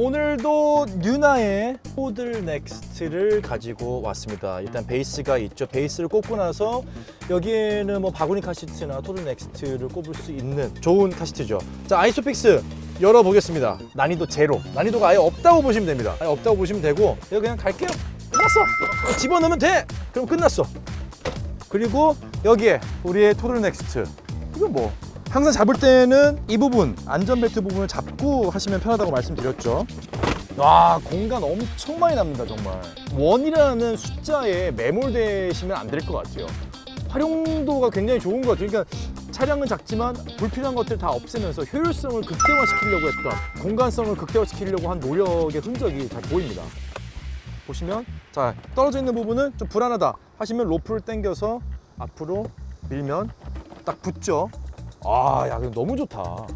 오늘도 뉴나의 포들 넥스트를 가지고 왔습니다. 일단 베이스가 있죠. 베이스를 꽂고 나서 여기에는 뭐 바구니 카시트나 토들 넥스트를 꼽을 수 있는 좋은 카시트죠. 자, 아이소픽스 열어보겠습니다. 난이도 제로. 난이도가 아예 없다고 보시면 됩니다. 아예 없다고 보시면 되고 여기 그냥 갈게요. 끝났어. 집어넣으면 돼. 그럼 끝났어. 그리고 여기에 우리의 토들 넥스트. 이건 뭐 항상 잡을 때는 이 부분 안전벨트 부분을 잡고 하시면 편하다고 말씀드렸죠. 와 공간 엄청 많이 납니다 정말. 원이라는 숫자에 매몰되시면 안 될 것 같아요. 활용도가 굉장히 좋은 것 같아요. 그러니까 차량은 작지만 불필요한 것들 다 없애면서 효율성을 극대화시키려고 했던 공간성을 극대화시키려고 한 노력의 흔적이 잘 보입니다. 보시면 자 떨어져 있는 부분은 좀 불안하다 하시면 로프를 당겨서 앞으로 밀면 딱 붙죠. 아, 야, 이거 너무 좋다.